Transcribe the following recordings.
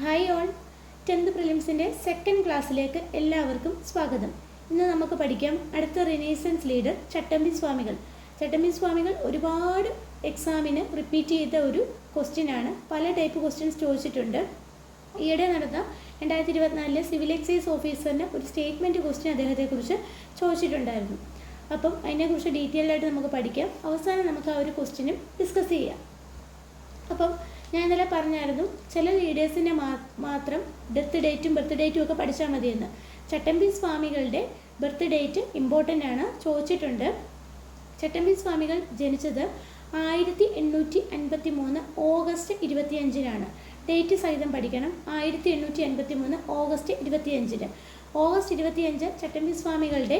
Hi all tenth പ്രിലിംസിന്റെ second ക്ലാസ്സിലേക്ക് എല്ലാവർക്കും സ്വാഗതം. ഇന്ന് നമുക്ക് പഠിക്കാം അടുത്ത റിനേസൻസ് ലീഡർ ചട്ടമ്പി സ്വാമികൾ. ചട്ടമ്പി സ്വാമികൾ ഒരുപാട് എക്സാമിന് റിപ്പീറ്റ് ചെയ്ത ഒരു ക്വസ്റ്റ്യൻ ആണ്. പല ടൈപ്പ് ക്വസ്റ്റ്യൻസ് ചോദിച്ചിട്ടുണ്ട്. ഈയിടെ നടന്ന രണ്ടായിരത്തി ഇരുപത്തിനാലിലെ സിവിൽ എക്സൈസ് ഓഫീസറിന് ഒരു സ്റ്റേറ്റ്മെന്റ് ക്വസ്റ്റ്യൻ അദ്ദേഹത്തെക്കുറിച്ച് ചോദിച്ചിട്ടുണ്ടായിരുന്നു. അപ്പം അതിനെക്കുറിച്ച് ഡീറ്റെയിൽഡായിട്ട് നമുക്ക് പഠിക്കാം. അവസാനം നമുക്ക് ആ ഒരു ക്വസ്റ്റ്യനും ഡിസ്കസ് ചെയ്യാം. അപ്പം ഞാൻ ഇന്നലെ പറഞ്ഞായിരുന്നു ചില ലീഡേഴ്സിന്റെ മാത്രം ഡെത്ത് ഡേറ്റും ബർത്ത് ഡേറ്റും ഒക്കെ പഠിച്ചാൽ മതിയെന്ന്. ചട്ടമ്പി സ്വാമികളുടെ ബർത്ത് ഡേറ്റ് ഇമ്പോർട്ടന്റ് ആണ് ചോദിച്ചിട്ടുണ്ട്. ചട്ടമ്പി സ്വാമികൾ ജനിച്ചത് ആയിരത്തി എണ്ണൂറ്റി അൻപത്തി മൂന്ന് ഓഗസ്റ്റ് ഇരുപത്തിയഞ്ചിനാണ്. ഡേറ്റ് സഹിതം പഠിക്കണം. ആയിരത്തി എണ്ണൂറ്റി അൻപത്തി മൂന്ന് ഓഗസ്റ്റ് ഇരുപത്തിയഞ്ചിന്. ഓഗസ്റ്റ് ഇരുപത്തിയഞ്ച് ചട്ടമ്പി സ്വാമികളുടെ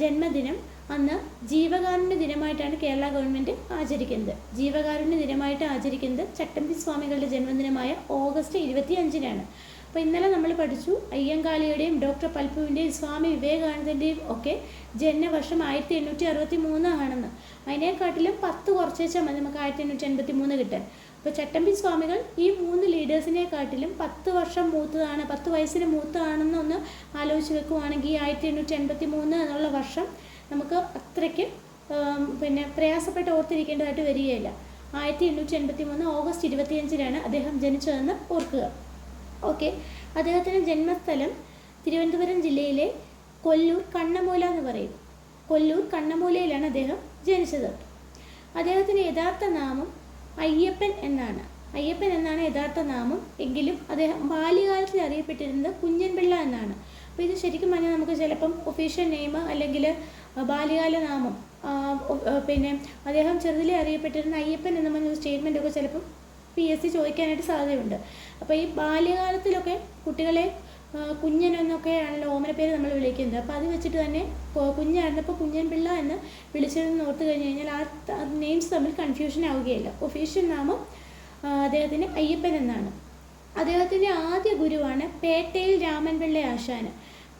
ജന്മദിനം അന്ന് ജീവകാരുണ്യ ദിനമായിട്ടാണ് കേരള ഗവൺമെന്റ് ആചരിക്കുന്നത്. ജീവകാരുണ്യ ദിനമായിട്ട് ആചരിക്കുന്നത് ചട്ടമ്പി സ്വാമികളുടെ ജന്മദിനമായ ഓഗസ്റ്റ് ഇരുപത്തി അഞ്ചിനാണ് അപ്പോൾ ഇന്നലെ നമ്മൾ പഠിച്ചു അയ്യങ്കാളിയുടെയും ഡോക്ടർ പൽപ്പുവിന്റെയും സ്വാമി വിവേകാനന്ദന്റെയും ഒക്കെ ജന്മവർഷം ആയിരത്തി എണ്ണൂറ്റി അറുപത്തി മൂന്ന് ആണെന്ന്. അതിനെക്കാട്ടിലും പത്ത് കുറച്ച് വെച്ചാൽ മതി നമുക്ക് ആയിരത്തി എണ്ണൂറ്റി എൺപത്തി മൂന്ന് കിട്ടാൻ. അപ്പോൾ ചട്ടമ്പി സ്വാമികൾ ഈ മൂന്ന് ലീഡേഴ്സിനെക്കാട്ടിലും പത്ത് വർഷം മൂത്തതാണ് പത്ത് വയസ്സിന് മൂത്തതാണെന്ന് ഒന്ന് ആലോചിച്ച് വെക്കുവാണെങ്കിൽ ആയിരത്തി എണ്ണൂറ്റി എൺപത്തി മൂന്ന് എന്നുള്ള വർഷം നമുക്ക് അത്രയ്ക്ക് പിന്നെ പ്രയാസപ്പെട്ട് ഓർത്തിരിക്കേണ്ടതായിട്ട് വരികയില്ല. ആയിരത്തി എണ്ണൂറ്റി എൺപത്തി മൂന്ന് ഓഗസ്റ്റ് ഇരുപത്തിയഞ്ചിനാണ് അദ്ദേഹം ജനിച്ചതെന്ന് ഓർക്കുക. ഓക്കെ. അദ്ദേഹത്തിന്റെ ജന്മസ്ഥലം തിരുവനന്തപുരം ജില്ലയിലെ കൊല്ലൂർ കണ്ണമൂല എന്ന് പറയും. കൊല്ലൂർ കണ്ണമൂലയിലാണ് അദ്ദേഹം ജനിച്ചത്. അദ്ദേഹത്തിന്റെ യഥാർത്ഥ നാമം അയ്യപ്പൻ എന്നാണ്. അയ്യപ്പൻ എന്നാണ് യഥാർത്ഥ നാമം എങ്കിലും അദ്ദേഹം ബാല്യകാലത്തിൽ അറിയപ്പെട്ടിരുന്നത് കുഞ്ഞൻപിള്ള എന്നാണ്. അപ്പോൾ ഇത് ശരിക്കും പറഞ്ഞാൽ നമുക്ക് ചിലപ്പം ഒഫീഷ്യൽ നെയിം അല്ലെങ്കിൽ ബാല്യകാല നാമം പിന്നെ അദ്ദേഹം ചെറുതിലെ അറിയപ്പെട്ടിരുന്ന അയ്യപ്പൻ എന്ന പറഞ്ഞ സ്റ്റേറ്റ്മെന്റ് ഒക്കെ ചിലപ്പം പി എസ് സി ചോദിക്കാനായിട്ട് സാധ്യതയുണ്ട്. അപ്പോൾ ഈ ബാല്യകാലത്തിലൊക്കെ കുട്ടികളെ കുഞ്ഞനെന്നൊക്കെയാണല്ലോ കുഞ്ഞൻ എന്നൊക്കെയാണല്ലോ ഓമന പേര് നമ്മൾ വിളിക്കുന്നത്. അപ്പോൾ അത് വെച്ചിട്ട് തന്നെ കുഞ്ഞായിരുന്നപ്പോൾ കുഞ്ഞൻ പിള്ള എന്ന് വിളിച്ചിരുന്ന് ഓർത്ത് കഴിഞ്ഞ് കഴിഞ്ഞാൽ ആ നെയിംസ് തമ്മിൽ കൺഫ്യൂഷൻ ആവുകയില്ല. ഒഫീഷ്യൽ നാമം അദ്ദേഹത്തിന് അയ്യപ്പൻ എന്നാണ്. അദ്ദേഹത്തിന്റെ ആദ്യ ഗുരുവാണ് പേട്ടയിൽ രാമൻപിള്ള ആശാന്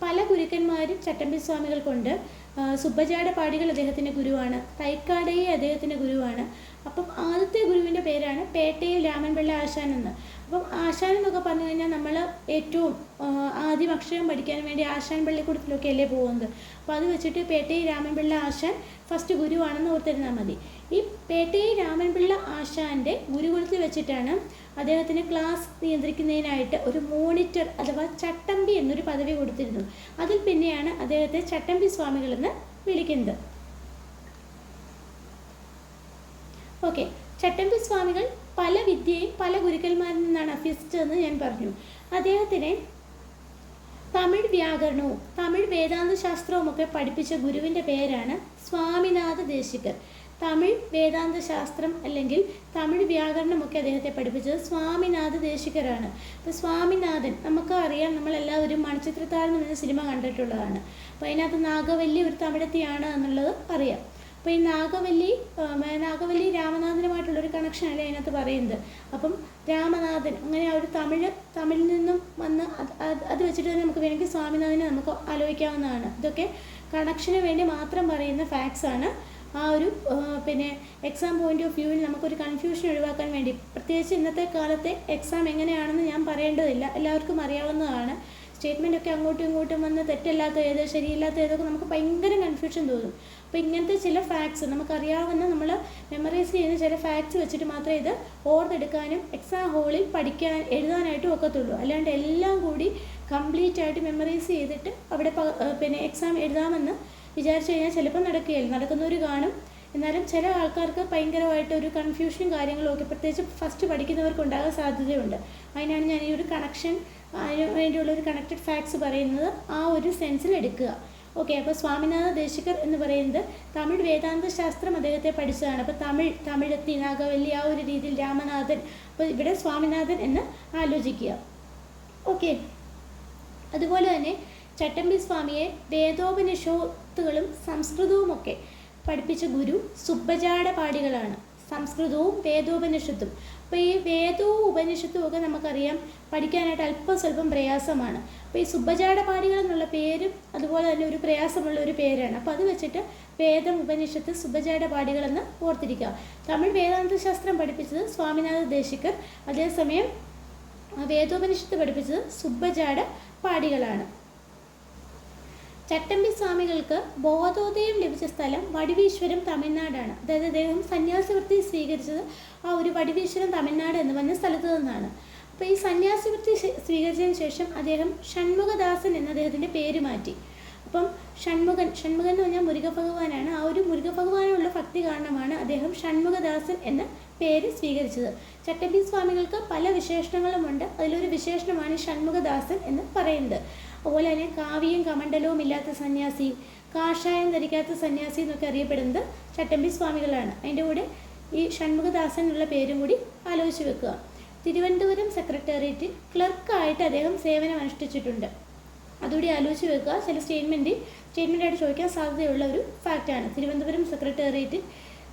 പല ഗുരുക്കന്മാരും ചട്ടമ്പി സ്വാമികൾ കൊണ്ട് ആ, സുബ്ബജാട പാടികൾ അദ്ദേഹത്തിന്റെ ഗുരുവാണ് തൈക്കാടയെ അദ്ദേഹത്തിന്റെ ഗുരുവാണ്. അപ്പം ആദ്യത്തെ ഗുരുവിന്റെ പേരാണ് പേട്ടയിൽ രാമൻപിള്ള ആശാൻ എന്ന്. അപ്പം ആശാൻ എന്നൊക്കെ പറഞ്ഞു കഴിഞ്ഞാൽ നമ്മൾ ഏറ്റവും ആദ്യം അക്ഷരം പഠിക്കാൻ വേണ്ടി ആശാൻ പള്ളിക്കൂടത്തിലൊക്കെ അല്ലേ പോകുന്നത് അപ്പോൾ അത് വെച്ചിട്ട് പേട്ടയിൽ രാമൻപിള്ള ആശാൻ ഫസ്റ്റ് ഗുരുവാണെന്ന് ഓർത്തിരുന്നാൽ മതി. ഈ പേട്ടയിൽ രാമൻപിള്ള ആശാന്റെ ഗുരുകുലത്തിൽ വെച്ചിട്ടാണ് അദ്ദേഹത്തിന് ക്ലാസ് നിയന്ത്രിക്കുന്നതിനായിട്ട് ഒരു മോണിറ്റർ അഥവാ ചട്ടമ്പി എന്നൊരു പദവി കൊടുത്തിരുന്നു. അതിൽ പിന്നെയാണ് അദ്ദേഹത്തെ ചട്ടമ്പി സ്വാമികളെന്ന് വിളിക്കുന്നത്. ഓക്കെ ചട്ടമ്പി സ്വാമികൾ പല വിദ്യയും പല ഗുരുക്കന്മാരിൽ നിന്നാണ് അഭ്യസിച്ചതെന്ന് ഞാൻ പറഞ്ഞു. അദ്ദേഹത്തിനെ തമിഴ് വ്യാകരണവും തമിഴ് വേദാന്ത ശാസ്ത്രവും ഒക്കെ പഠിപ്പിച്ച ഗുരുവിന്റെ പേരാണ് സ്വാമിനാഥ ദേശികർ. തമിഴ് വേദാന്ത ശാസ്ത്രം അല്ലെങ്കിൽ തമിഴ് വ്യാകരണമൊക്കെ അദ്ദേഹത്തെ പഠിപ്പിച്ചത് സ്വാമിനാഥ് ദേശികരാണ്. അപ്പോൾ സ്വാമിനാഥൻ നമുക്ക് അറിയാം നമ്മളെല്ലാവരും മണിച്ചിത്രത്താഴ് എന്ന സിനിമ കണ്ടിട്ടുള്ളതാണ്. അപ്പോൾ അതിനകത്ത് നാഗവല്ലി ഒരു തമിഴത്തിയാണ് എന്നുള്ളത് അറിയാം. അപ്പോൾ ഈ നാഗവല്ലി നാഗവല്ലി രാമനാഥനുമായിട്ടുള്ളൊരു കണക്ഷൻ അല്ലേ അതിനകത്ത് പറയുന്നത്? അപ്പം രാമനാഥൻ അങ്ങനെ ആ ഒരു തമിഴ് തമിഴിൽ നിന്നും വന്ന് അത് വെച്ചിട്ട് തന്നെ നമുക്ക് വേണമെങ്കിൽ സ്വാമിനാഥനെ നമുക്ക് ആലോചിക്കാവുന്നതാണ്. ഇതൊക്കെ കണക്ഷന് വേണ്ടി മാത്രം പറയുന്ന ഫാക്ട്സ് ആണ്. ആ ഒരു പിന്നെ എക്സാം പോയിന്റ് ഓഫ് വ്യൂവിൽ നമുക്കൊരു കൺഫ്യൂഷൻ ഒഴിവാക്കാൻ വേണ്ടി പ്രത്യേകിച്ച് ഇന്നത്തെ കാലത്തെ എക്സാം എങ്ങനെയാണെന്ന് ഞാൻ പറയേണ്ടതില്ല. എല്ലാവർക്കും അറിയാവുന്നതാണ്. സ്റ്റേറ്റ്മെന്റ് ഒക്കെ അങ്ങോട്ടും ഇങ്ങോട്ടും വന്ന് തെറ്റല്ലാത്ത ഏത് ശരിയില്ലാത്ത ഏതൊക്കെ നമുക്ക് ഭയങ്കര കൺഫ്യൂഷൻ തോന്നും. അപ്പോൾ ഇങ്ങനത്തെ ചില ഫാക്ട്സ് നമുക്കറിയാവുന്ന നമ്മൾ മെമ്മറൈസ് ചെയ്യുന്ന ചില ഫാക്ട്സ് വെച്ചിട്ട് മാത്രമേ ഇത് ഓർത്തെടുക്കാനും എക്സാം ഹോളിൽ പഠിക്കാൻ എഴുതാനായിട്ടും ഒക്കത്തുള്ളൂ. അല്ലാണ്ട് എല്ലാം കൂടി കംപ്ലീറ്റ് ആയിട്ട് മെമ്മറൈസ് ചെയ്തിട്ട് അവിടെ പിന്നെ എക്സാം എഴുതാമെന്ന് വിചാരിച്ചു കഴിഞ്ഞാൽ ചിലപ്പോൾ നടക്കുകയില്ല. നടക്കുന്നവർ കാണും. എന്നാലും ചില ആൾക്കാർക്ക് ഭയങ്കരമായിട്ട് ഒരു കൺഫ്യൂഷനും കാര്യങ്ങളും ഒക്കെ പ്രത്യേകിച്ച് ഫസ്റ്റ് പഠിക്കുന്നവർക്ക് ഉണ്ടാകാൻ സാധ്യതയുണ്ട്. അതിനാണ് ഞാൻ ഈ ഒരു കണക്ഷൻ അതിന് വേണ്ടിയുള്ള ഒരു കണക്റ്റഡ് ഫാക്ട്സ് പറയുന്നത് ആ ഒരു സെൻസിൽ എടുക്കുക. ഓക്കെ അപ്പോൾ സ്വാമിനാഥ ദേശികർ എന്ന് പറയുന്നത് തമിഴ് വേദാന്ത ശാസ്ത്രം അദ്ദേഹത്തെ പഠിച്ചതാണ്. അപ്പോൾ തമിഴ് തമിഴത്തി നാഗവല്ലി ആ ഒരു രീതിയിൽ രാമനാഥൻ അപ്പോൾ ഇവിടെ സ്വാമിനാഥൻ എന്ന് ആലോചിക്കുക. ഓക്കെ അതുപോലെ തന്നെ ചട്ടമ്പി സ്വാമിയെ വേദോപനിഷത്തുകളും സംസ്കൃതവുമൊക്കെ പഠിപ്പിച്ച ഗുരു സുബ്ബജാട പാടികളാണ് സംസ്കൃതവും വേദോപനിഷത്തും. അപ്പോൾ ഈ വേദവും ഉപനിഷത്തും ഒക്കെ നമുക്കറിയാം പഠിക്കാനായിട്ട് അല്പം സ്വല്പം പ്രയാസമാണ്. അപ്പോൾ ഈ സുബ്ബജാട പാടികൾ എന്നുള്ള പേരും അതുപോലെ തന്നെ ഒരു പ്രയാസമുള്ള ഒരു പേരാണ്. അപ്പോൾ അത് വെച്ചിട്ട് വേദം ഉപനിഷത്ത് സുബ്ബജാട പാടികളെന്ന് ഓർത്തിരിക്കുക. തമിഴ് വേദാന്ത ശാസ്ത്രം പഠിപ്പിച്ചത് സ്വാമിനാഥ ദേശിക്കർ. അതേസമയം വേദോപനിഷത്ത് പഠിപ്പിച്ചത് സുബ്ബജാട പാടികളാണ് ചട്ടമ്പി സ്വാമികൾക്ക് ബോധോദയം ലഭിച്ച സ്ഥലം വടിവീശ്വരം തമിഴ്നാടാണ്. അതായത് അദ്ദേഹം സന്യാസിവൃത്തി സ്വീകരിച്ചത് ആ ഒരു വടിവീശ്വരം തമിഴ്നാട് എന്ന് പറഞ്ഞ സ്ഥലത്ത് നിന്നാണ്. അപ്പോൾ ഈ സന്യാസിവൃത്തി സ്വീ- സ്വീകരിച്ചതിന് ശേഷം അദ്ദേഹം ഷൺമുഖദാസൻ എന്ന അദ്ദേഹത്തിന്റെ പേര് മാറ്റി. അപ്പം ഷൺമുഖൻ ഷൺമുഖൻ എന്ന് പറഞ്ഞാൽ മുരുകഭഗവാനാണ്. ആ ഒരു മുരുകഭഗവാനുള്ള ഭക്തി കാരണമാണ് അദ്ദേഹം ഷൺമുഖദാസൻ എന്ന പേര് സ്വീകരിച്ചത്. ചട്ടമ്പി സ്വാമികൾക്ക് പല വിശേഷണങ്ങളുമുണ്ട്. അതിലൊരു വിശേഷണമാണ് ഷൺമുഖദാസൻ എന്ന് പറയുന്നത്. അതുപോലെ തന്നെ കാവ്യം കമണ്ഡലവും ഇല്ലാത്ത സന്യാസി കാഷായം ധരിക്കാത്ത സന്യാസി എന്നൊക്കെ അറിയപ്പെടുന്നത് ചട്ടമ്പി സ്വാമികളാണ്. അതിന്റെ കൂടെ ഈ ഷൺമുഖദാസൻ എന്നുള്ള പേരും കൂടി ആലോചിച്ച് വെക്കുക. തിരുവനന്തപുരം സെക്രട്ടേറിയറ്റിൽ ക്ലർക്കായിട്ട് അദ്ദേഹം സേവനം അനുഷ്ഠിച്ചിട്ടുണ്ട്. അതുകൂടി ആലോചിച്ച് വെക്കുക. ചില സ്റ്റേറ്റ്മെന്റ് സ്റ്റേറ്റ്മെന്റായിട്ട് ചോദിക്കാൻ സാധ്യതയുള്ള ഒരു ഫാക്റ്റാണ്. തിരുവനന്തപുരം സെക്രട്ടേറിയറ്റിൽ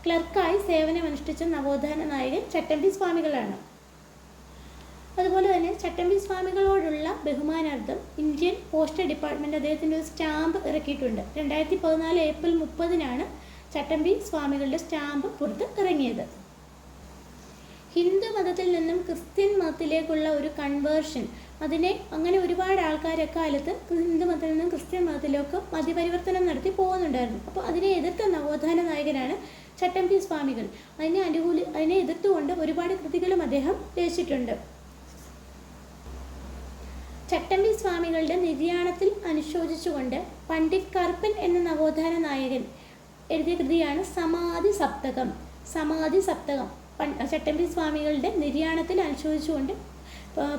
ക്ലർക്കായി സേവനം അനുഷ്ഠിച്ച നവോത്ഥാന നായകൻ ചട്ടമ്പി സ്വാമികളാണ്. അതുപോലെ തന്നെ ചട്ടമ്പി സ്വാമികളോടുള്ള ബഹുമാനാർത്ഥം ഇന്ത്യൻ പോസ്റ്റ് ഡിപ്പാർട്ട്മെന്റ് അദ്ദേഹത്തിന്റെ ഒരു സ്റ്റാമ്പ് ഇറക്കിയിട്ടുണ്ട്. രണ്ടായിരത്തി പതിനാല് ഏപ്രിൽ മുപ്പതിനാണ് ചട്ടമ്പി സ്വാമികളുടെ സ്റ്റാമ്പ് പുറത്ത് ഇറങ്ങിയത്. ഹിന്ദു മതത്തിൽ നിന്നും ക്രിസ്ത്യൻ മതത്തിലേക്കുള്ള ഒരു കൺവേർഷൻ അതിനെ അങ്ങനെ ഒരുപാട് ആൾക്കാർ എക്കാലത്ത് ഹിന്ദു മതത്തിൽ നിന്നും ക്രിസ്ത്യൻ മതത്തിലേക്ക് മതിപരിവർത്തനം നടത്തി പോകുന്നുണ്ടായിരുന്നു. അപ്പോൾ അതിനെ എതിർത്ത നവോത്ഥാന നായകനാണ് ചട്ടമ്പി സ്വാമികൾ അതിനെ അനുകൂലി അതിനെ എതിർത്തുകൊണ്ട് ഒരുപാട് കൃതികളും അദ്ദേഹം രചിച്ചിട്ടുണ്ട്. ചട്ടമ്പി സ്വാമികളുടെ നിര്യാണത്തിൽ അനുശോചിച്ചുകൊണ്ട് പണ്ഡിറ്റ് കറുപ്പൻ എന്ന നവോത്ഥാന നായകൻ എഴുതിയ കൃതിയാണ് സമാധി സപ്തകം. സമാധി സപ്തകം. ചട്ടമ്പി സ്വാമികളുടെ നിര്യാണത്തിൽ അനുശോചിച്ചുകൊണ്ട്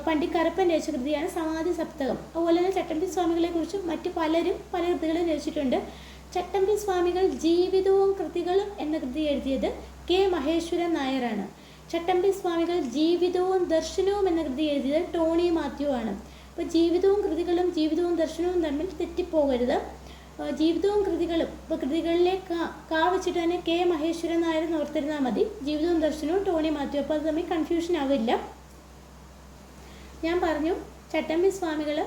പണ്ഡിറ്റ് കറുപ്പൻ രചിച്ച കൃതിയാണ് സമാധി സപ്തകം. അതുപോലെ തന്നെ ചട്ടമ്പി സ്വാമികളെ കുറിച്ചും മറ്റു പലരും പല കൃതികളും രചിച്ചിട്ടുണ്ട്. ചട്ടമ്പി സ്വാമികൾ ജീവിതവും കൃതികളും എന്ന കൃതി എഴുതിയത് കെ മഹേശ്വരൻ നായരാണ്. ചട്ടമ്പി സ്വാമികൾ ജീവിതവും ദർശനവും എന്ന കൃതി എഴുതിയത് ടോണി മാത്യു ആണ്. അപ്പോൾ ജീവിതവും കൃതികളും ജീവിതവും ദർശനവും തമ്മിൽ തെറ്റിപ്പോകരുത്. ജീവിതവും കൃതികളും ഇപ്പോൾ കൃതികളിലെ കാ വെച്ചിട്ട് തന്നെ കെ മഹേശ്വരൻ നായർ ഓർത്തിരുന്നാൽ മതി. ജീവിതവും ദർശനവും ടോണി മാത്യു അപ്പോൾ അത് തമ്മിൽ കൺഫ്യൂഷൻ ആവില്ല. ഞാൻ പറഞ്ഞു ചട്ടമ്പി സ്വാമികൾ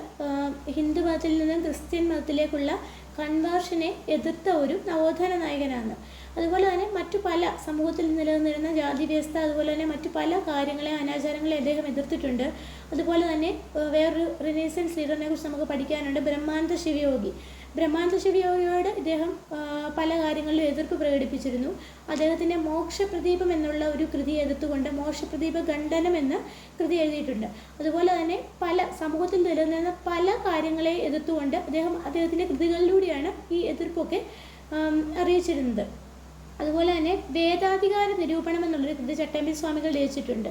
ഹിന്ദു മതത്തിൽ നിന്നും ക്രിസ്ത്യൻ മതത്തിലേക്കുള്ള കൺവേർഷനെ എതിർത്ത ഒരു നവോത്ഥാന നായകനാണ്. അതുപോലെ തന്നെ മറ്റു പല സമൂഹത്തിൽ നിലനിന്നിരുന്ന ജാതി വ്യവസ്ഥ അതുപോലെ തന്നെ മറ്റു പല കാര്യങ്ങളെ അനാചാരങ്ങളെ അദ്ദേഹം എതിർത്തിട്ടുണ്ട്. അതുപോലെ തന്നെ വേറൊരു റിനേസൻസ് ലീഡറിനെ കുറിച്ച് നമുക്ക് പഠിക്കാനുണ്ട് ബ്രഹ്മാനന്ദ ശിവയോഗി. ബ്രഹ്മാനന്ദ ശിവയോഗിയോട് ഇദ്ദേഹം പല കാര്യങ്ങളിലും എതിർപ്പ് പ്രകടിപ്പിച്ചിരുന്നു. അദ്ദേഹത്തിന്റെ മോക്ഷപ്രദീപം എന്നുള്ള ഒരു കൃതി എതിർത്തുകൊണ്ട് മോക്ഷപ്രദീപ ഖണ്ഡനം എന്ന കൃതി എഴുതിയിട്ടുണ്ട്. അതുപോലെ തന്നെ പല സമൂഹത്തിൽ നിലനിന്ന പല കാര്യങ്ങളെ എതിർത്തുകൊണ്ട് അദ്ദേഹം അദ്ദേഹത്തിന്റെ കൃതികളിലൂടെയാണ് ഈ എതിർപ്പൊക്കെ അറിയിച്ചിരുന്നത്. അതുപോലെ തന്നെ വേദാധികാര നിരൂപണം എന്നുള്ളൊരു കൃതി ചട്ടമ്പി സ്വാമികൾ രചിച്ചിട്ടുണ്ട്.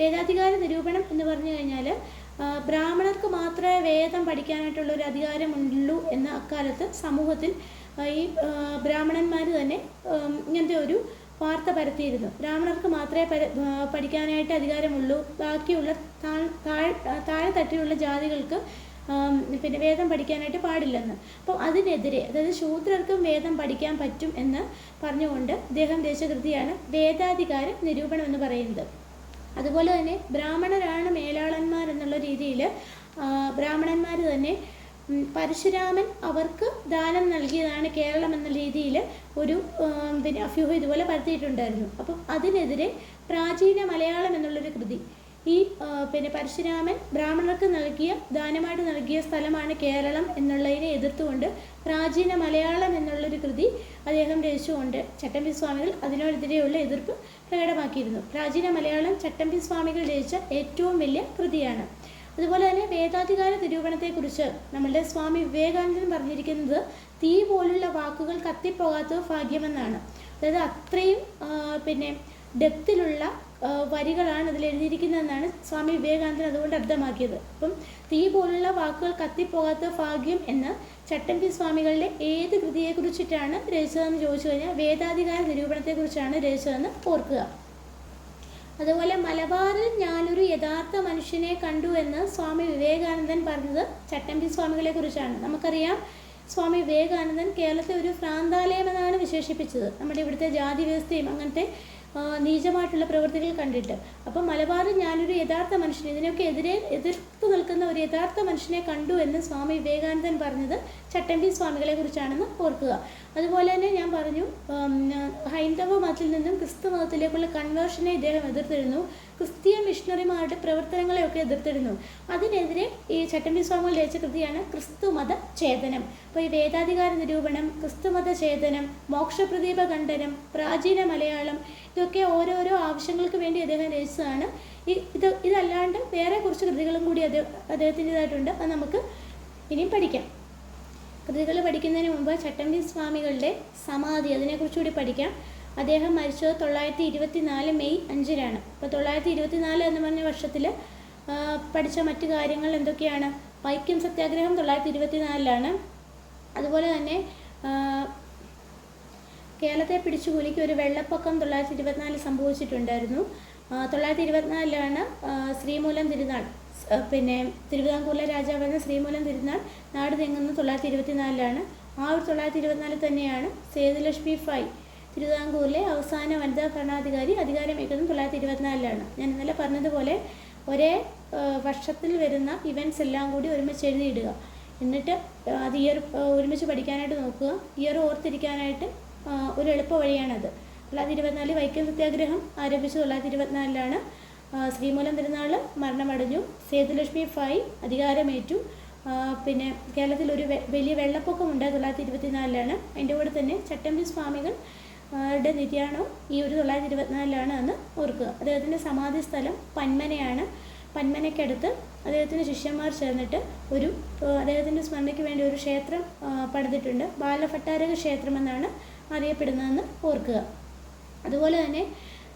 വേദാധികാര നിരൂപണം എന്ന് പറഞ്ഞു കഴിഞ്ഞാൽ ബ്രാഹ്മണർക്ക് മാത്രമേ വേദം പഠിക്കാനായിട്ടുള്ള ഒരു അധികാരമുള്ളൂ എന്ന അക്കാലത്ത് സമൂഹത്തിൽ ഈ ബ്രാഹ്മണന്മാർ തന്നെ ഇങ്ങനത്തെ ഒരു വാർത്ത പരത്തിയിരുന്നു. ബ്രാഹ്മണർക്ക് മാത്രമേ പഠിക്കാനായിട്ട് അധികാരമുള്ളൂ. ബാക്കിയുള്ള താഴ് താഴ് താഴെ തട്ടിലുള്ള ജാതികൾക്ക് പിന്നെ വേദം പഠിക്കാനായിട്ട് പാടില്ലെന്ന്. അപ്പോൾ അതിനെതിരെ അതായത് ശൂദ്രർക്കും വേദം പഠിക്കാൻ പറ്റും എന്ന് പറഞ്ഞുകൊണ്ട് അദ്ദേഹം ദേശകൃതിയാണ് വേദാധികാര നിരൂപണം എന്ന് പറയുന്നത്. അതുപോലെ തന്നെ ബ്രാഹ്മണരാണ് മേലാളന്മാർ എന്നുള്ള രീതിയിൽ ബ്രാഹ്മണന്മാർ തന്നെ പരശുരാമൻ അവർക്ക് ദാനം നൽകിയതാണ് കേരളം എന്ന രീതിയിൽ ഒരു പിന്നെ അഭ്യൂഹം ഇതുപോലെ പരത്തിയിട്ടുണ്ടായിരുന്നു. അപ്പം അതിനെതിരെ പ്രാചീന മലയാളം എന്നുള്ളൊരു കൃതി ഈ പിന്നെ പരശുരാമൻ ബ്രാഹ്മണർക്ക് നൽകിയ ദാനമായിട്ട് നൽകിയ സ്ഥലമാണ് കേരളം എന്നുള്ളതിനെ എതിർത്തുകൊണ്ട് പ്രാചീന മലയാളം എന്നുള്ളൊരു കൃതി അദ്ദേഹം രചിച്ചുകൊണ്ട് ചട്ടമ്പി സ്വാമികൾ അതിനോടെതിരെയുള്ള എതിർപ്പ് പ്രകടമാക്കിയിരുന്നു. പ്രാചീന മലയാളം ചട്ടമ്പി സ്വാമികൾ രചിച്ച ഏറ്റവും വലിയ കൃതിയാണ്. അതുപോലെ തന്നെ വേദാധികാര നിരൂപണത്തെക്കുറിച്ച് നമ്മളുടെ സ്വാമി വിവേകാനന്ദൻ പറഞ്ഞിരിക്കുന്നത് തീ പോലുള്ള വാക്കുകൾ കത്തിപ്പോകാത്തത് ഭാഗ്യമെന്നാണ്. അതായത് അത്രയും പിന്നെ ഡെപ്തിലുള്ള വരികളാണ് അതിൽ എഴുതിയിരിക്കുന്നതെന്നാണ് സ്വാമി വിവേകാനന്ദൻ അതുകൊണ്ട് അർത്ഥമാക്കിയത് അപ്പം തീ പോലുള്ള വാക്കുകൾ കത്തിപ്പോകാത്ത ഭാഗ്യം എന്ന് ചട്ടമ്പി സ്വാമികളുടെ ഏത് കൃതിയെക്കുറിച്ചിട്ടാണ് രചിച്ചതെന്ന് ചോദിച്ചു കഴിഞ്ഞാൽ വേദാധികാര നിരൂപണത്തെക്കുറിച്ചാണ് രചിച്ചതെന്ന് ഓർക്കുക. അതുപോലെ മലബാറിൽ ഞാനൊരു യഥാർത്ഥ മനുഷ്യനെ കണ്ടു എന്ന് സ്വാമി വിവേകാനന്ദൻ പറഞ്ഞത് ചട്ടമ്പി സ്വാമികളെ കുറിച്ചാണ്. നമുക്കറിയാം സ്വാമി വിവേകാനന്ദൻ കേരളത്തെ ഒരു ഭ്രാന്താലയം എന്നാണ് വിശേഷിപ്പിച്ചത്. നമ്മുടെ ഇവിടുത്തെ ജാതി വ്യവസ്ഥയും അങ്ങനത്തെ നീചമായിട്ടുള്ള പ്രവൃത്തികൾ കണ്ടിട്ട്. അപ്പം മലബാറിൽ ഞാനൊരു യഥാർത്ഥ മനുഷ്യൻ ഇതിനൊക്കെ എതിരെ എതിർത്ത് നിൽക്കുന്ന ഒരു യഥാർത്ഥ മനുഷ്യനെ കണ്ടു എന്ന് സ്വാമി വിവേകാനന്ദൻ പറഞ്ഞത് ചട്ടമ്പി സ്വാമികളെ കുറിച്ചാണെന്ന് ഓർക്കുക. അതുപോലെ തന്നെ ഞാൻ പറഞ്ഞു ഹൈന്ദവ മതത്തിൽ നിന്നും ക്രിസ്തു മതത്തിലേക്കുള്ള കൺവേർഷനെ ഇദ്ദേഹം എതിർത്തിരുന്നു. ക്രിസ്തീയ മിഷണറിമാരുടെ പ്രവർത്തനങ്ങളെയൊക്കെ എതിർത്തിരുന്നു. അതിനെതിരെ ഈ ചട്ടമ്പി സ്വാമികൾ രചിച്ച കൃതിയാണ് ക്രിസ്തുമത ഛേദനം. അപ്പോൾ ഈ വേദാധികാര നിരൂപണം ക്രിസ്തുമത ഛേദനം മോക്ഷപ്രദീപ ഖണ്ഡനം പ്രാചീന മലയാളം ഇതൊക്കെ ഓരോരോ ആവശ്യങ്ങൾക്ക് വേണ്ടി അദ്ദേഹം രചിച്ചതാണ്. ഇത് ഇതല്ലാണ്ട് വേറെ കുറച്ച് കൃതികളും കൂടി അത് അദ്ദേഹത്തിന്റെതായിട്ടുണ്ട്. അത് നമുക്ക് ഇനിയും പഠിക്കാം. കൃതികൾ പഠിക്കുന്നതിന് മുമ്പ് ചട്ടമ്പി സ്വാമികളുടെ സമാധി അതിനെക്കുറിച്ചുകൂടി പഠിക്കാം. അദ്ദേഹം മരിച്ചത് തൊള്ളായിരത്തി ഇരുപത്തി നാല് മെയ് അഞ്ചിനാണ്. അപ്പോൾ തൊള്ളായിരത്തി ഇരുപത്തി നാല് എന്ന് പറഞ്ഞ വർഷത്തിൽ പഠിച്ച മറ്റു കാര്യങ്ങൾ എന്തൊക്കെയാണ്? വൈക്കം സത്യാഗ്രഹം തൊള്ളായിരത്തി ഇരുപത്തി നാലിലാണ് അതുപോലെ തന്നെ കേരളത്തെ പിടിച്ചു കുലുക്കി ഒരു വെള്ളപ്പൊക്കം തൊള്ളായിരത്തി ഇരുപത്തിനാലിൽ സംഭവിച്ചിട്ടുണ്ടായിരുന്നു തൊള്ളായിരത്തി ഇരുപത്തിനാലിലാണ് ശ്രീമൂലം തിരുനാൾ പിന്നെ തിരുവിതാംകൂറിലെ രാജാവായിരുന്ന ശ്രീമൂലം തിരുനാൾ നാട് തെങ്ങുന്നത് തൊള്ളായിരത്തി ഇരുപത്തിനാലിലാണ് ആ ഒരു തൊള്ളായിരത്തി ഇരുപത്തിനാലിൽ തന്നെയാണ് സേതുലക്ഷ്മി ഫൈ തിരുവിതാംകൂറിലെ അവസാന വനിതാ ഭരണാധികാരി അധികാരമേക്കുന്നത് തൊള്ളായിരത്തി ഇരുപത്തിനാലിലാണ് ഞാൻ ഇന്നലെ പറഞ്ഞതുപോലെ ഒരേ വർഷത്തിൽ വരുന്ന ഇവന്റ്സ് എല്ലാം കൂടി ഒരുമിച്ച് എഴുതിയിടുക. എന്നിട്ട് അത് ഇയർ ഒരുമിച്ച് പഠിക്കാനായിട്ട് നോക്കുക. ഇയർ ഓർത്തിരിക്കാനായിട്ട് ഒരു എളുപ്പ വഴിയാണത്. തൊള്ളായിരത്തി ഇരുപത്തിനാലിൽ വൈക്കം സത്യാഗ്രഹം ആരംഭിച്ചു തൊള്ളായിരത്തി ഇരുപത്തിനാലിലാണ് ശ്രീമൂലം തിരുനാൾ മരണമടഞ്ഞു. സേതുലക്ഷ്മി ഫൈ അധികാരമേറ്റു. പിന്നെ കേരളത്തിൽ ഒരു വലിയ വെള്ളപ്പൊക്കം ഉണ്ടായി തൊള്ളായിരത്തി ഇരുപത്തിനാലിലാണ് അതിന്റെ കൂടെ തന്നെ ചട്ടമ്പി സ്വാമികൾ ആ, ടെ നിര്യാണവും ഈ ഒരു തൊള്ളായിരത്തി ഇരുപത്തിനാലിലാണ് എന്ന് ഓർക്കുക. അദ്ദേഹത്തിന്റെ സമാധി സ്ഥലം പന്മനയാണ്. പന്മനയ്ക്കടുത്ത് അദ്ദേഹത്തിന്റെ ശിഷ്യന്മാർ ചേർന്നിട്ട് ഒരു അദ്ദേഹത്തിന്റെ സ്മരണയ്ക്ക് വേണ്ടി ഒരു ക്ഷേത്രം പണിതിട്ടുണ്ട്. ബാലഭട്ടാരക ക്ഷേത്രം എന്നാണ് അറിയപ്പെടുന്നതെന്ന് ഓർക്കുക. അതുപോലെ തന്നെ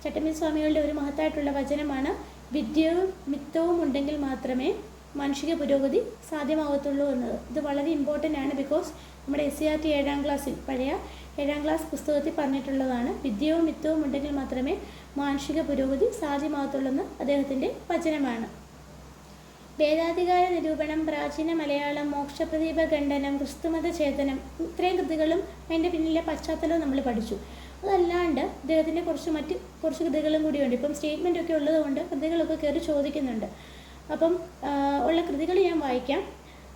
ചട്ടമ്പി സ്വാമികളുടെ ഒരു മഹത്തായിട്ടുള്ള വചനമാണ് വിദ്യയും മിത്തവും ഉണ്ടെങ്കിൽ മാത്രമേ മാനുഷിക പുരോഗതി സാധ്യമാകത്തുള്ളൂ എന്നത്. ഇത് വളരെ ഇമ്പോർട്ടന്റ് ആണ് ബിക്കോസ് നമ്മുടെ എസ് സി ആർ ടി ഏഴാം ക്ലാസ്സിൽ പഴയ ഏഴാം ക്ലാസ് പുസ്തകത്തിൽ പറഞ്ഞിട്ടുള്ളതാണ്. വിദ്യവും മിത്തവും ഉണ്ടെങ്കിൽ മാത്രമേ മാനുഷിക പുരോഗതി സാധ്യമാകത്തുള്ളൂ എന്ന് അദ്ദേഹത്തിന്റെ വചനമാണ്. വേദാധികാര നിരൂപണം പ്രാചീന മലയാളം മോക്ഷപ്രദീപ ഖണ്ഡനം ക്രിസ്തുമത ചേതനം ഇത്രയും കൃതികളും അതിന്റെ പിന്നിലെ പശ്ചാത്തലവും നമ്മൾ പഠിച്ചു. അതല്ലാണ്ട് അദ്ദേഹത്തിന്റെ കുറച്ച് മറ്റ് കുറച്ച് കൃതികളും കൂടിയുണ്ട്. ഇപ്പം സ്റ്റേറ്റ്മെന്റ് ഒക്കെ ഉള്ളതുകൊണ്ട് കൃതികളൊക്കെ കയറി ചോദിക്കുന്നുണ്ട്. അപ്പം ഉള്ള കൃതികൾ ഞാൻ വായിക്കാം.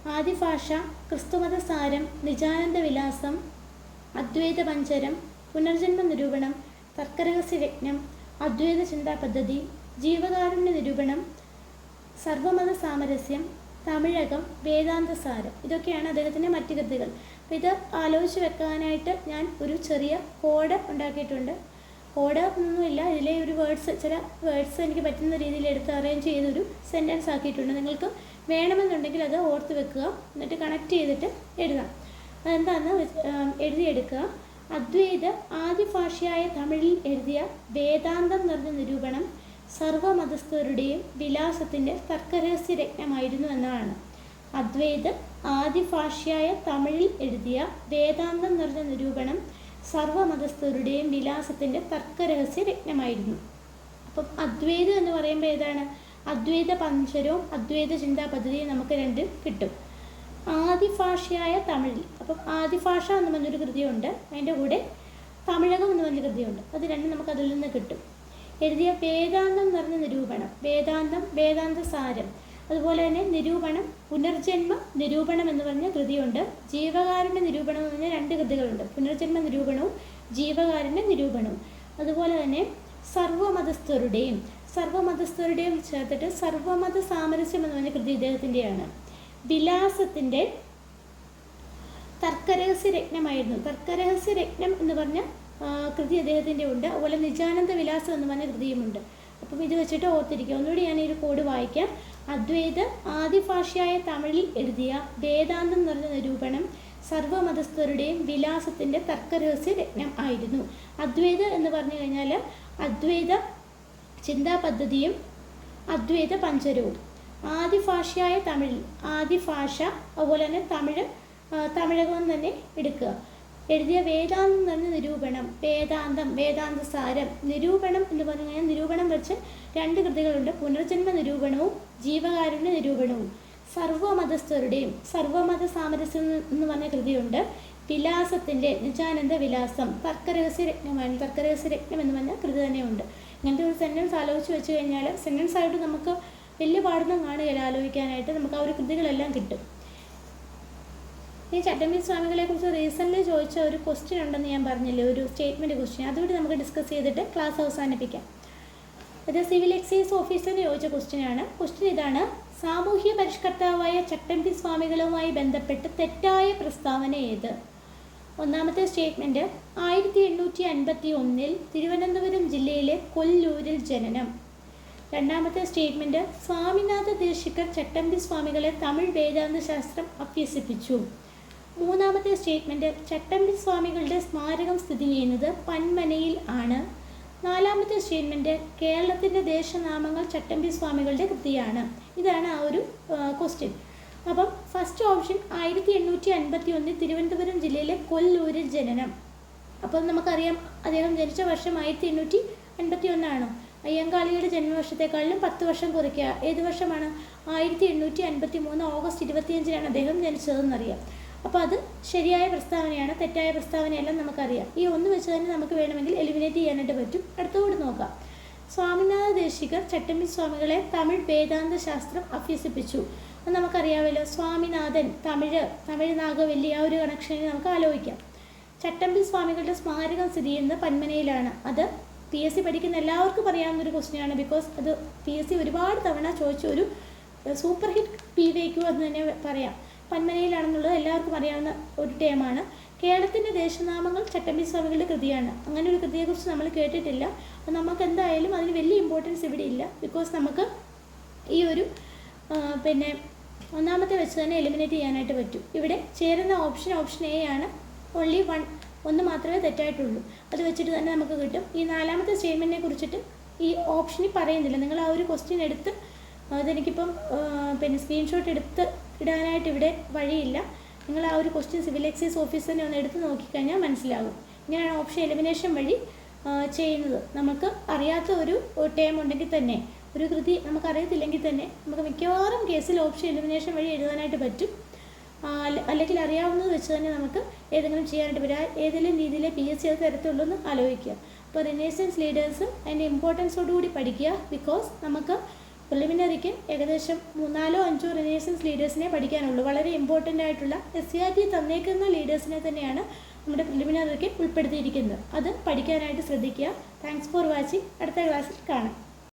ആദിഭാഷ ക്രിസ്തുമത സാരം നിജാനന്ദ വിലാസം അദ്വൈത പഞ്ചരം പുനർജന്മ നിരൂപണം തർക്കരഹസ്യയജ്ഞം അദ്വൈത ചിന്താ പദ്ധതി ജീവകാരുണ്യ നിരൂപണം സർവമത സാമരസ്യം തമിഴകം വേദാന്തസാരം ഇതൊക്കെയാണ് അദ്ദേഹത്തിന്റെ മറ്റ് കൃതികൾ. അപ്പോൾ ഇത് ആലോചിച്ച് വെക്കാനായിട്ട് ഞാൻ ഒരു ചെറിയ കോഡ് ഉണ്ടാക്കിയിട്ടുണ്ട്. കോഡ് ഒന്നുമില്ല. ഇതിലെ ഒരു വേർഡ്സ് ചില വേർഡ്സ് എനിക്ക് പറ്റുന്ന രീതിയിൽ എടുത്ത് അറേഞ്ച് ചെയ്തൊരു സെന്റൻസ് ആക്കിയിട്ടുണ്ട്. നിങ്ങൾക്ക് വേണമെന്നുണ്ടെങ്കിൽ അത് ഓർത്ത് വെക്കുക. എന്നിട്ട് കണക്ട് ചെയ്തിട്ട് എഴുതാം. ആം, എഴുതിയെടുക്കുക. അദ്വൈത ആദ്യ ഭാഷയായ തമിഴിൽ എഴുതിയ വേദാന്തം നിറഞ്ഞ നിരൂപണം സർവമതസ്ഥരുടെയും വിലാസത്തിന്റെ തർക്കരഹസ്യ രത്നമായിരുന്നു എന്നാണ്. അദ്വൈത ആദ്യ ഭാഷയായ തമിഴിൽ എഴുതിയ വേദാന്തം നിറഞ്ഞ നിരൂപണം സർവമതസ്ഥരുടെയും വിലാസത്തിന്റെ തർക്കരഹസ്യ രത്നമായിരുന്നു അപ്പം അദ്വൈതം എന്ന് പറയുമ്പോൾ ഏതാണ്? അദ്വൈത പഞ്ചരവും അദ്വൈത ചിന്താ പദ്ധതിയും നമുക്ക് രണ്ട് കിട്ടും. ആദിഭാഷയായ തമിഴിൽ. അപ്പം ആദിഭാഷ എന്ന് പറഞ്ഞൊരു കൃതിയുണ്ട്. അതിന്റെ കൂടെ തമിഴകം എന്ന് പറഞ്ഞ കൃതിയുണ്ട്. അത് രണ്ടും നമുക്ക് അതിൽ നിന്ന് കിട്ടും. എഴുതിയ വേദാന്തം എന്ന് പറഞ്ഞ നിരൂപണം. വേദാന്തം വേദാന്ത സാരം അതുപോലെ തന്നെ നിരൂപണം പുനർജന്മ നിരൂപണം എന്ന് പറഞ്ഞ കൃതിയുണ്ട്. ജീവകാരുണ്യ നിരൂപണം എന്ന് പറഞ്ഞ രണ്ട് കൃതികളുണ്ട്. പുനർജന്മ നിരൂപണവും ജീവകാരുണ്യ നിരൂപണവും. അതുപോലെ തന്നെ സർവമതസ്ഥരുടെയും സർവമതസ്ഥരുടെയും ചേർത്തിട്ട് സർവമത സാമരസ്യം എന്ന് പറഞ്ഞ കൃതി ഇദ്ദേഹത്തിന്റെയാണ്. വിലാസത്തിന്റെ തർക്കരഹസ്യ രത്നമായിരുന്നു. തർക്കരഹസ്യ രത്നം എന്ന് പറഞ്ഞ കൃതി അദ്ദേഹത്തിന്റെ ഉണ്ട്. അതുപോലെ നിജാനന്ദ വിലാസം എന്ന് പറഞ്ഞ കൃതിയുമുണ്ട്. അപ്പം ഇത് വെച്ചിട്ട് ഓർത്തിരിക്കുക. ഒന്നുകൂടി ഞാൻ ഈ ഒരു കോഡ് വായിക്കാം. അദ്വൈത ആദിഭാഷയായ തമിഴിൽ എഴുതിയ വേദാന്തം നിറഞ്ഞ നിരൂപണം സർവമതസ്ഥരുടെയും വിലാസത്തിന്റെ തർക്കരഹസ്യ രത്നം ആയിരുന്നു. അദ്വൈത എന്ന് പറഞ്ഞു കഴിഞ്ഞാൽ അദ്വൈത ചിന്താ പദ്ധതിയും അദ്വൈത പഞ്ചരവും. ആദിഭാഷയായ തമിഴിൽ ആദിഭാഷ അതുപോലെ തന്നെ തമിഴ് തമിഴകം തന്നെ എടുക്കുക. എഴുതിയ വേദാന്തം തന്നെ നിരൂപണം വേദാന്തം വേദാന്ത സാരം നിരൂപണം എന്ന് പറഞ്ഞു നിരൂപണം വെച്ച് രണ്ട് കൃതികളുണ്ട്. പുനർജന്മ നിരൂപണവും ജീവകാരുണ്യ നിരൂപണവും. സർവമതസ്ഥരുടെയും സർവമത സാമരസ്യം എന്ന് പറഞ്ഞ കൃതിയുണ്ട്. വിലാസത്തിന്റെ നിജാനന്ദ വിലാസം തർക്കരഹസ്യ രത്നമാണ് തർക്കരഹസ്യ രത്നം എന്ന് പറഞ്ഞ കൃതി തന്നെയുണ്ട്. ഇങ്ങനത്തെ ഒരു സെന്റൻസ് ആലോചിച്ച് വെച്ച് കഴിഞ്ഞാൽ സെന്റൻസ് ആയിട്ട് നമുക്ക് വലിയ പാടൊന്നും കാണുകയില്ല ആലോചിക്കാനായിട്ട്. നമുക്ക് ആ ഒരു കൃതികളെല്ലാം കിട്ടും. ഈ ചട്ടമ്പി സ്വാമികളെ കുറിച്ച് റീസെന്റ്ലി ചോദിച്ച ഒരു ക്വസ്റ്റ്യൻ ഉണ്ടെന്ന് ഞാൻ പറഞ്ഞില്ലേ ഒരു സ്റ്റേറ്റ്മെന്റ് ക്വസ്റ്റ്യൻ അതുകൂടി നമുക്ക് ഡിസ്കസ് ചെയ്തിട്ട് ക്ലാസ് അവസാനിപ്പിക്കാം. ഇത് സിവിൽ എക്സൈസ് ഓഫീസറിന് ചോദിച്ച ക്വസ്റ്റ്യൻ ആണ്. ക്വസ്റ്റ്യൻ ഇതാണ് സാമൂഹ്യ പരിഷ്കർത്താവായ ചട്ടമ്പി സ്വാമികളുമായി ബന്ധപ്പെട്ട് തെറ്റായ പ്രസ്താവന ഏത്? ഒന്നാമത്തെ സ്റ്റേറ്റ്മെന്റ് ആയിരത്തി എണ്ണൂറ്റി അൻപത്തി ഒന്നിൽ തിരുവനന്തപുരം ജില്ലയിലെ കൊല്ലൂരിൽ ജനനം. രണ്ടാമത്തെ സ്റ്റേറ്റ്മെന്റ് സ്വാമിനാഥ ദേശിക്കർ ചട്ടമ്പി സ്വാമികളെ തമിഴ് വേദാന്ത ശാസ്ത്രം അഭ്യസിപ്പിച്ചു. മൂന്നാമത്തെ സ്റ്റേറ്റ്മെന്റ് ചട്ടമ്പി സ്വാമികളുടെ സ്മാരകം സ്ഥിതി ചെയ്യുന്നത് പന്മനയിൽ ആണ്. നാലാമത്തെ സ്റ്റേറ്റ്മെന്റ് കേരളത്തിന്റെ ദേശനാമങ്ങൾ ചട്ടമ്പി സ്വാമികളുടെ കൃതിയാണ്. ഇതാണ് ആ ഒരു ക്വസ്റ്റ്യൻ അപ്പം ഫസ്റ്റ് ഓപ്ഷൻ ആയിരത്തി എണ്ണൂറ്റി അൻപത്തി ഒന്നിൽ തിരുവനന്തപുരം ജില്ലയിലെ കൊല്ലൂരിൽ ജനനം. അപ്പം നമുക്കറിയാം അദ്ദേഹം ജനിച്ച വർഷം ആയിരത്തി എണ്ണൂറ്റി അൻപത്തി ഒന്നാണോ അയ്യങ്കാളിയുടെ ജന്മവർഷത്തെക്കാളിലും പത്ത് വർഷം കുറയ്ക്കുക ഏത് വർഷമാണ്? ആയിരത്തി എണ്ണൂറ്റി അൻപത്തി മൂന്ന് ഓഗസ്റ്റ് ഇരുപത്തിയഞ്ചിനാണ് അദ്ദേഹം ജനിച്ചതെന്നറിയാം. അപ്പോൾ അത് ശരിയായ പ്രസ്താവനയാണ് തെറ്റായ പ്രസ്താവനയെല്ലാം നമുക്കറിയാം. ഈ ഒന്ന് വെച്ച് തന്നെ നമുക്ക് വേണമെങ്കിൽ എലിമിനേറ്റ് ചെയ്യാനായിട്ട് പറ്റും. അടുത്തോട് നോക്കാം. സ്വാമിനാഥ ദേശികർ ചട്ടമ്പി സ്വാമികളെ തമിഴ് വേദാന്ത ശാസ്ത്രം അഭ്യസിപ്പിച്ചു. അത് നമുക്കറിയാമല്ലോ സ്വാമിനാഥൻ തമിഴ് തമിഴ് നാഗവല്ലി ആ ഒരു കണക്ഷനിൽ നമുക്ക് ആലോചിക്കാം. ചട്ടമ്പി സ്വാമികളുടെ സ്മാരകം സ്ഥിതി ചെയ്യുന്നത് പന്മനയിലാണ്. അത് പി എസ് സി പഠിക്കുന്ന എല്ലാവർക്കും അറിയാവുന്ന ഒരു ക്വസ്റ്റ്യനാണ് ബിക്കോസ് അത് പി എസ് സി ഒരുപാട് തവണ ചോദിച്ച ഒരു സൂപ്പർ ഹിറ്റ് പി വൈക്കു എന്ന് തന്നെ പറയാം. പന്മനയിലാണെന്നുള്ളത് എല്ലാവർക്കും അറിയാവുന്ന ഒരു ടേമാണ് കേരളത്തിന്റെ ദേശനാമങ്ങൾ ചട്ടമ്പി സ്വാമികളുടെ കൃതിയാണ്. അങ്ങനെ ഒരു കൃതിയെക്കുറിച്ച് നമ്മൾ കേട്ടിട്ടില്ല. നമുക്ക് എന്തായാലും അതിന് വലിയ ഇമ്പോർട്ടൻസ് ഇവിടെ ഇല്ല. ബിക്കോസ് നമുക്ക് ഈ ഒരു പിന്നെ ഒന്നാമത്തെ വെച്ച് തന്നെ എലിമിനേറ്റ് ചെയ്യാനായിട്ട് പറ്റും. ഇവിടെ ചേരുന്ന ഓപ്ഷൻ ഓപ്ഷൻ എ ആണ്. ഓൺലി വൺ ഒന്ന് മാത്രമേ തെറ്റായിട്ടുള്ളൂ. അത് വെച്ചിട്ട് തന്നെ നമുക്ക് കിട്ടും. ഈ നാലാമത്തെ സ്റ്റേറ്റ്മെന്റിനെ കുറിച്ചിട്ട് ഈ ഓപ്ഷനിൽ പറയുന്നില്ല. നിങ്ങൾ ആ ഒരു ക്വസ്റ്റ്യൻ എടുത്ത് അതെനിക്കിപ്പം പിന്നെ സ്ക്രീൻഷോട്ട് എടുത്ത് ഇടാനായിട്ട് ഇവിടെ വഴിയില്ല. നിങ്ങൾ ആ ഒരു ക്വസ്റ്റ്യൻ സിവിൽ എക്സൈസ് ഓഫീസറിനെ ഒന്ന് എടുത്ത് നോക്കിക്കഴിഞ്ഞാൽ മനസ്സിലാകും ഇങ്ങനെയാണ് ഓപ്ഷൻ എലിമിനേഷൻ വഴി ചെയ്യുന്നത്. നമുക്ക് അറിയാത്ത ഒരു ടേം ഉണ്ടെങ്കിൽ തന്നെ ഒരു കൃതി നമുക്ക് നമുക്കറിയത്തില്ലെങ്കിൽ തന്നെ നമുക്ക് മിക്കവാറും കേസിൽ ഓപ്ഷൻ എലിമിനേഷൻ വഴി എഴുതാനായിട്ട് പറ്റും. അല്ലെങ്കിൽ അറിയാവുന്നത് വെച്ച് തന്നെ നമുക്ക് ഏതെങ്കിലും ചെയ്യാനായിട്ട് ആ ഏതെങ്കിലും രീതിയിൽ പി എസ് സി അത് തരത്തുള്ളൂ എന്ന് ആലോചിക്കുക. അപ്പോൾ റിനേസൻസ് ലീഡേഴ്സ് അതിന്റെ ഇമ്പോർട്ടൻസോടുകൂടി പഠിക്കുക. ബിക്കോസ് നമുക്ക് പ്രിലിമിനറിക്ക് ഏകദേശം മൂന്നാലോ അഞ്ചോ റിനേഴ്സൻസ് ലീഡേഴ്സിനെ പഠിക്കാനുള്ളൂ. വളരെ ഇമ്പോർട്ടന്റ് ആയിട്ടുള്ള എസ് സി ആർ ടി തന്നേക്കുന്ന ലീഡേഴ്സിനെ തന്നെയാണ് നമ്മുടെ പ്രിലിമിനറിക്ക് ഉൾപ്പെടുത്തിയിരിക്കുന്നത്. അത് പഠിക്കാനായിട്ട് ശ്രദ്ധിക്കുക. താങ്ക്സ് ഫോർ വാച്ചിങ് അടുത്ത ക്ലാസ്സിൽ കാണാം.